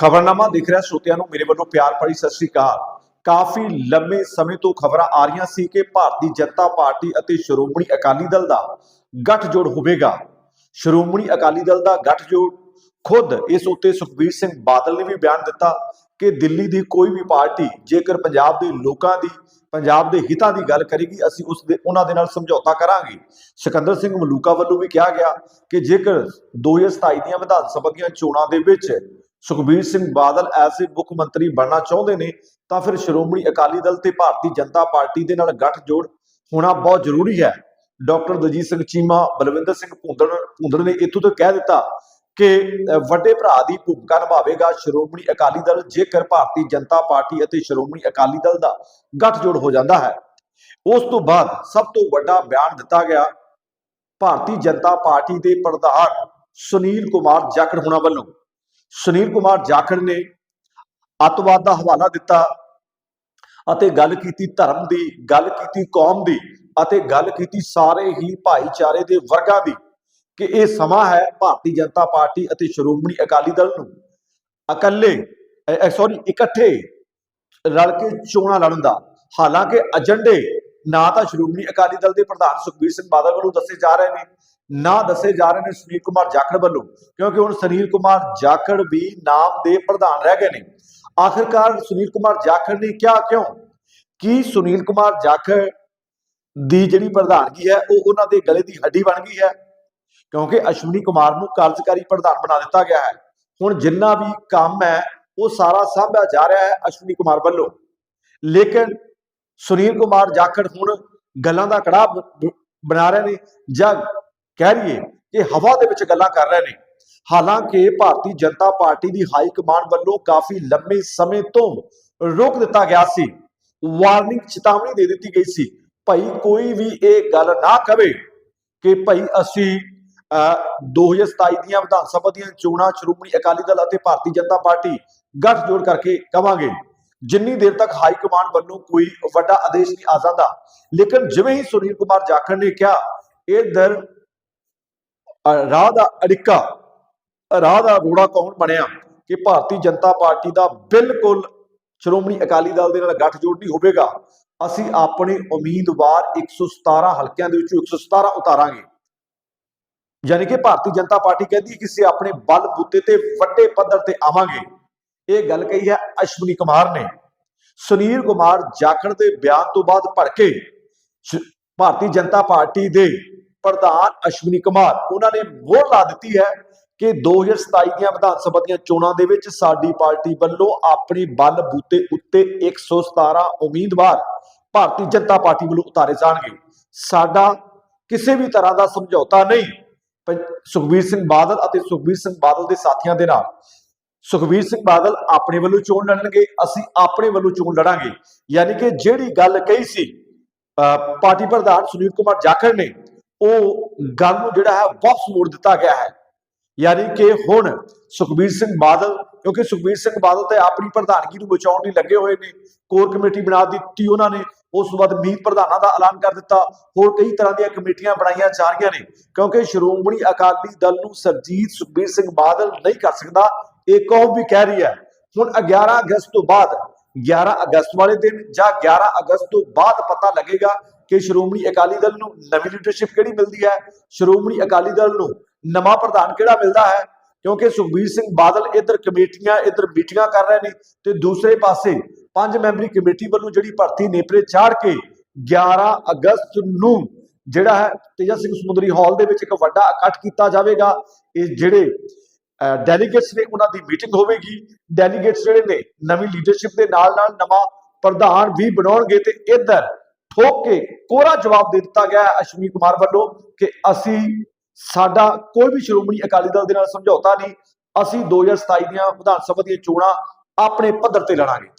ਖਬਰਨਾਮਾ ਦੇਖ ਰਿਹਾ, ਸਰੋਤਿਆਂ ਨੂੰ ਮੇਰੇ ਵੱਲੋਂ ਪਿਆਰ ਭਰੀ ਸਤਿ ਸ੍ਰੀ ਅਕਾਲ। ਕਾਫੀ ਲੰਮੇ ਸਮੇਂ ਤੋਂ ਖਬਰਾਂ ਆ ਰਹੀਆਂ ਸੀ ਕਿ ਭਾਰਤੀ ਜਨਤਾ ਪਾਰਟੀ ਅਤੇ ਸ਼੍ਰੋਮਣੀ ਅਕਾਲੀ ਦਲ ਦਾ ਗੱਠਜੋੜ ਹੋਵੇਗਾ। ਸ਼੍ਰੋਮਣੀ ਅਕਾਲੀ ਦਲ ਦਾ ਗੱਠਜੋੜ ਖੁਦ ਇਸ ਉੱਤੇ ਸੁਖਬੀਰ ਸਿੰਘ ਬਾਦਲ ਨੇ ਵੀ ਬਿਆਨ ਦਿੱਤਾ ਕਿ ਦਿੱਲੀ ਦੀ ਕੋਈ ਵੀ ਪਾਰਟੀ ਜੇਕਰ ਪੰਜਾਬ ਦੇ ਲੋਕਾਂ ਦੀ, ਪੰਜਾਬ ਦੇ ਹਿੱਤਾਂ ਦੀ ਗੱਲ ਕਰੇਗੀ, ਅਸੀਂ ਉਸ ਦੇ, ਉਹਨਾਂ ਦੇ ਨਾਲ ਸਮਝੌਤਾ ਕਰਾਂਗੇ। ਸਿਕੰਦਰ ਸਿੰਘ ਮਲੂਕਾ ਵੱਲੋਂ ਵੀ ਕਿਹਾ ਗਿਆ ਕਿ ਜੇਕਰ 2027 ਦੀਆਂ ਵਿਧਾਨ ਸਭਾ ਦੀਆਂ ਚੋਣਾਂ ਦੇ ਵਿੱਚ ਸੁਖਬੀਰ ਸਿੰਘ ਬਾਦਲ ਐਸੇ ਮੁੱਖ ਮੰਤਰੀ ਬਣਨਾ ਚਾਹੁੰਦੇ ਨੇ, ਤਾਂ ਫਿਰ ਸ਼੍ਰੋਮਣੀ ਅਕਾਲੀ ਦਲ ਤੇ ਭਾਰਤੀ ਜਨਤਾ ਪਾਰਟੀ ਦੇ ਨਾਲ ਗੱਠਜੋੜ ਹੋਣਾ ਬਹੁਤ ਜ਼ਰੂਰੀ ਹੈ। ਡਾਕਟਰ ਦਜੀਤ ਸਿੰਘ ਚੀਮਾ, ਬਲਵਿੰਦਰ ਸਿੰਘ ਭੁੰਦੜ ਭੁੰਦੜ ਨੇ ਇੱਥੋਂ ਤੱਕ ਕਹਿ ਦਿੱਤਾ ਕਿ ਵੱਡੇ ਭਰਾ ਦੀ ਭੂਮਿਕਾ ਨਿਭਾਵੇਗਾ ਸ਼੍ਰੋਮਣੀ ਅਕਾਲੀ ਦਲ, ਜੇਕਰ ਭਾਰਤੀ ਜਨਤਾ ਪਾਰਟੀ ਅਤੇ ਸ਼੍ਰੋਮਣੀ ਅਕਾਲੀ ਦਲ ਦਾ ਗੱਠਜੋੜ ਹੋ ਜਾਂਦਾ ਹੈ। ਉਸ ਤੋਂ ਬਾਅਦ ਸਭ ਤੋਂ ਵੱਡਾ ਬਿਆਨ ਦਿੱਤਾ ਗਿਆ ਭਾਰਤੀ ਜਨਤਾ ਪਾਰਟੀ ਦੇ ਪ੍ਰਧਾਨ ਸੁਨੀਲ ਕੁਮਾਰ ਜਾਖੜ ਹੋਣਾ ਵੱਲੋਂ। ਸੁਨੀਲ ਕੁਮਾਰ ਜਾਖੜ ਨੇ ਅੱਤਵਾਦ ਦਾ ਹਵਾਲਾ ਦਿੱਤਾ ਅਤੇ ਗੱਲ ਕੀਤੀ ਧਰਮ ਦੀ, ਗੱਲ ਕੀਤੀ ਕੌਮ ਦੀ ਅਤੇ ਗੱਲ ਕੀਤੀ ਸਾਰੇ ਹੀ ਭਾਈਚਾਰੇ ਦੇ ਵਰਗਾਂ ਦੀ ਕਿ ਇਹ ਸਮਾਂ ਹੈ ਭਾਰਤੀ ਜਨਤਾ ਪਾਰਟੀ ਅਤੇ ਸ਼੍ਰੋਮਣੀ ਅਕਾਲੀ ਦਲ ਨੂੰ ਇਕੱਲੇ ਸੌਰੀ ਇਕੱਠੇ ਰਲ ਕੇ ਚੋਣਾਂ ਲੜਨ ਦਾ। ਹਾਲਾਂਕਿ ਏਜੰਡੇ ਨਾ ਤਾਂ ਸ਼੍ਰੋਮਣੀ ਅਕਾਲੀ ਦਲ ਦੇ ਪ੍ਰਧਾਨ ਸੁਖਬੀਰ ਸਿੰਘ ਬਾਦਲ ਵੱਲੋਂ ਦੱਸੇ ਜਾ ਰਹੇ ਨੇ, ਨਾ ਦੱਸੇ ਜਾ ਰਹੇ ਨੇ ਸੁਨੀਲ ਕੁਮਾਰ ਜਾਖੜ ਵੱਲੋਂ, ਕਿਉਂਕਿ ਹੁਣ ਸੁਨੀਲ ਕੁਮਾਰ ਜਾਖੜ ਵੀ ਨਾਮ ਦੇ ਪ੍ਰਧਾਨ ਰਹਿ ਗਏ ਨੇ। ਆਖਿਰਕਾਰ ਸੁਨੀਲ ਕੁਮਾਰ ਜਾਖੜ ਨੇ ਕਿਹਾ ਕਿਉਂ? ਕੀ ਸੁਨੀਲ ਕੁਮਾਰ ਜਾਖੜ ਦੀ ਜਿਹੜੀ ਪ੍ਰਧਾਨਗੀ ਹੈ, ਉਹ ਉਹਨਾਂ ਦੇ ਗਲੇ ਦੀ ਹੱਡੀ ਬਣ ਗਈ ਹੈ? ਕਿਉਂਕਿ ਅਸ਼ਵਨੀ ਕੁਮਾਰ ਨੂੰ ਕਾਰਜਕਾਰੀ ਪ੍ਰਧਾਨ ਬਣਾ ਦਿੱਤਾ ਗਿਆ ਹੈ। ਹੁਣ ਜਿੰਨਾ ਵੀ ਕੰਮ ਹੈ, ਉਹ ਸਾਰਾ ਸਾਂਭਿਆ ਜਾ ਰਿਹਾ ਹੈ ਅਸ਼ਵਨੀ ਕੁਮਾਰ ਵੱਲੋਂ। ਲੇਕਿਨ ਸੁਨੀਲ ਕੁਮਾਰ ਜਾਖੜ ਹੁਣ ਗੱਲਾਂ ਦਾ ਕੜਾ ਬਣਾ ਰਹੇ ਨੇ ਜਾਂ ਕਹਿ ਰਹੀਏ ਕਿ ਹਵਾ ਦੇ ਵਿੱਚ ਗੱਲਾਂ ਕਰ ਰਹੇ ਨੇ। ਹਾਲਾਂਕਿ ਭਾਰਤੀ ਜਨਤਾ ਪਾਰਟੀ ਦੀ ਹਾਈ ਕਮਾਂਡ ਵੱਲੋਂ ਕਾਫੀ ਲੰਮੇ ਸਮੇਂ ਤੋਂ ਰੋਕ ਦਿੱਤਾ ਗਿਆ ਸੀ। ਵਾਰਨਿੰਗ ਚੇਤਾਵਨੀ ਦੇ ਦਿੱਤੀ ਗਈ ਸੀ। ਭਾਈ ਕੋਈ ਵੀ ਇਹ ਗੱਲ ਨਾ ਕਵੇ ਕਿ ਭਾਈ ਅਸੀਂ ਅਹ, 2027 ਦੀਆਂ ਵਿਧਾਨ ਸਭਾ ਦੀਆਂ ਚੋਣਾਂ ਸ਼੍ਰੋਮਣੀ ਅਕਾਲੀ ਦਲ ਅਤੇ ਭਾਰਤੀ ਜਨਤਾ ਪਾਰਟੀ ਗੱਠਜੋੜ ਕਰਕੇ ਕਵਾਂਗੇ। ਜਿੰਨੀ ਦੇਰ ਤੱਕ ਹਾਈ ਕਮਾਂਡ ਵੱਲੋਂ ਕੋਈ ਵੱਡਾ ਆਦੇਸ਼ ਨਹੀਂ ਆ ਜਾਂਦਾ। ਲੇਕਿਨ ਜਿਵੇਂ ਹੀ ਸੁਨੀਲ ਕੁਮਾਰ ਜਾਖੜ ਨੇ ਕਿਹਾ ਇਧਰ ਰਾਹ ਦਾ ਅੜਿੱਕਾ, ਰਾਹ ਦਾ ਰੋੜਾ ਕੌਣ ਬਣਿਆ? ਕਿ ਭਾਰਤੀ ਜਨਤਾ ਪਾਰਟੀ ਦਾ ਬਿਲਕੁਲ ਸ਼੍ਰੋਮਣੀ ਅਕਾਲੀ ਦਲ ਦੇ ਨਾਲ ਗੱਠਜੋੜ ਨਹੀਂ ਹੋਵੇਗਾ। ਅਸੀਂ ਆਪਣੇ ਉਮੀਦਵਾਰ 117 ਹਲਕਿਆਂ ਦੇ ਵਿੱਚੋਂ 117 ਉਤਾਰਾਂਗੇ। ਯਾਨੀ ਕਿ ਭਾਰਤੀ ਜਨਤਾ ਪਾਰਟੀ ਕਹਿੰਦੀ ਹੈ ਕਿ ਅਸੀਂ ਆਪਣੇ ਬਲ ਬੂਤੇ ਤੇ ਵੱਡੇ ਪੱਧਰ ਤੇ ਆਵਾਂਗੇ। ਇਹ ਗੱਲ ਕਹੀ ਹੈ ਅਸ਼ਵਨੀ ਕੁਮਾਰ ਨੇ। ਸੁਨੀਲ ਕੁਮਾਰ ਜਾਖੜ ਦੇ ਬਿਆਨ ਤੋਂ ਬਾਅਦ ਭੜਕੇ ਭਾਰਤੀ ਜਨਤਾ ਪਾਰਟੀ ਦੇ ਪ੍ਰਧਾਨ ਅਸ਼ਵਨੀ ਕੁਮਾਰ। ਉਹਨਾਂ ਨੇ ਮੋਹਰ ਲਾ ਦਿੱਤੀ ਹੈ ਕਿ 2027 ਦੀਆਂ ਵਿਧਾਨ ਸਭਾ ਦੀਆਂ ਚੋਣਾਂ ਦੇ ਵਿੱਚ ਸਾਡੀ ਪਾਰਟੀ ਵੱਲੋਂ ਆਪਣੀ ਬਲ ਬੂਤੇ ਉੱਤੇ 117 ਉਮੀਦਵਾਰ ਭਾਰਤੀ ਜਨਤਾ ਪਾਰਟੀ ਵੱਲੋਂ ਉਤਾਰੇ ਜਾਣਗੇ। ਸਾਡਾ ਕਿਸੇ ਵੀ ਤਰ੍ਹਾਂ ਦਾ ਸਮਝੌਤਾ ਨਹੀਂ। ਸੁਖਬੀਰ ਸਿੰਘ ਬਾਦਲ ਅਤੇ ਸੁਖਬੀਰ ਸਿੰਘ ਬਾਦਲ ਦੇ ਸਾਥੀਆਂ ਦੇ ਨਾਲ ਸੁਖਬੀਰ ਸਿੰਘ ਬਾਦਲ ਆਪਣੇ ਵੱਲੋਂ ਚੋਣ ਲੜਨਗੇ, ਅਸੀਂ ਆਪਣੇ ਵੱਲੋਂ ਚੋਣ ਲੜਾਂਗੇ। ਯਾਨੀ ਕਿ ਜਿਹੜੀ ਗੱਲ ਕਹੀ ਸੀ ਅਹ ਪਾਰਟੀ ਪ੍ਰਧਾਨ ਸੁਨੀਲ ਕੁਮਾਰ ਜਾਖੜ ਨੇ, ਉਹ ਗੱਲ ਨੂੰ ਜਿਹੜਾ ਹੈ ਵਾਪਸ ਮੋੜ ਦਿੱਤਾ ਗਿਆ ਹੈ। ਯਾਨੀ ਕਿ ਹੁਣ ਸੁਖਬੀਰ ਸਿੰਘ ਬਾਦਲ, ਕਿਉਂਕਿ ਸੁਖਬੀਰ ਸਿੰਘ ਬਾਦਲ ਤੇ ਆਪਣੀ ਪ੍ਰਧਾਨਗੀ ਨੂੰ ਬਚਾਉਣ ਲਈ ਲੱਗੇ ਹੋਏ ਨੇ, ਕੋਰ ਕਮੇਟੀ ਬਣਾ ਦਿੱਤੀ ਉਹਨਾਂ ਨੇ, ਉਸ ਤੋਂ ਬਾਅਦ ਮੀਤ ਪ੍ਰਧਾਨਾਂ ਦਾ ਐਲਾਨ ਕਰ ਦਿੱਤਾ, ਹੋਰ ਕਈ ਤਰ੍ਹਾਂ ਦੀਆਂ ਕਮੇਟੀਆਂ ਬਣਾਈਆਂ ਜਾ ਰਹੀਆਂ ਨੇ। ਕਿਉਂਕਿ ਸ਼੍ਰੋਮਣੀ ਅਕਾਲੀ ਦਲ ਨੂੰ ਸਰਜੀਤ ਸੁਖਬੀਰ ਸਿੰਘ ਬਾਦਲ ਨਹੀਂ ਕਰ ਸਕਦਾ ਇਹ ਕੌਮ ਵੀ ਕਹਿ ਰਹੀ ਹੈ, ਹੁਣ 11 ਅਗਸਤ ਤੋਂ ਬਾਅਦ 11 ਅਗਸਤ ਵਾਲੇ ਦਿਨ ਜਾਂ 11 ਅਗਸਤ ਤੋਂ ਬਾਅਦ ਪਤਾ ਲੱਗੇਗਾ ਕਿ ਸ਼੍ਰੋਮਣੀ ਅਕਾਲੀ ਦਲ ਨੂੰ ਨਵੀਂ ਲੀਡਰਸ਼ਿਪ ਕਿਹੜੀ ਮਿਲਦੀ ਹੈ? ਸ਼੍ਰੋਮਣੀ ਅਕਾਲੀ ਦਲ ਨੂੰ ਨਵਾਂ ਪ੍ਰਧਾਨ ਕਿਹੜਾ ਮਿਲਦਾ ਹੈ? ਕਿਉਂਕਿ ਸੁਖਬੀਰ ਸਿੰਘ ਬਾਦਲ ਇੱਧਰ ਕਮੇਟੀਆਂ, ਇੱਧਰ ਮੀਟਿੰਗਾਂ ਕਰ ਰਹੇ ਨੇ ਤੇ ਦੂਸਰੇ ਪਾਸੇ ਪੰਜ ਮੈਂਬਰੀ ਕਮੇਟੀ ਵੱਲੋਂ ਜਿਹੜੀ ਭਰਤੀ ਨੇਪਰੇ ਚਾੜ ਕੇ 11 ਅਗਸਤ ਨੂੰ ਜਿਹੜਾ ਹੈ ਤੇਜਾ ਸਿੰਘ ਸਮੁੰਦਰੀ ਹਾਲ ਦੇ ਵਿੱਚ ਇੱਕ ਵੱਡਾ ਇਕੱਠ ਕੀਤਾ ਜਾਵੇਗਾ। ਇਹ ਜਿਹੜੇ ਡੈਲੀਗੇਟਸ ਨੇ ਉਹਨਾਂ ਦੀ ਮੀਟਿੰਗ ਹੋਵੇਗੀ। ਡੈਲੀਗੇਟਸ ਜਿਹੜੇ ਨੇ, ਨਵੀਂ ਲੀਡਰਸ਼ਿਪ ਦੇ ਨਾਲ ਨਾਲ ਨਵਾਂ ਪ੍ਰਧਾਨ ਵੀ ਬਣਾਉਣਗੇ ਤੇ ਇੱਧਰ ਠੋਕ ਕੇ ਕੋਰਾ ਜਵਾਬ ਦੇ ਦਿੱਤਾ ਗਿਆ ਹੈ ਅਸ਼ਵਨੀ ਕੁਮਾਰ ਵੱਲੋਂ ਕਿ ਅਸੀਂ ਸਾਡਾ ਕੋਈ ਵੀ ਸ਼੍ਰੋਮਣੀ ਅਕਾਲੀ ਦਲ ਦੇ ਨਾਲ ਸਮਝੌਤਾ ਨਹੀਂ, ਅਸੀਂ 2027 ਦੀਆਂ ਵਿਧਾਨ ਸਭਾ ਦੀਆਂ ਚੋਣਾਂ ਆਪਣੇ ਪੱਧਰ ਤੇ ਲੜਾਂਗੇ। ਧੰਨਵਾਦ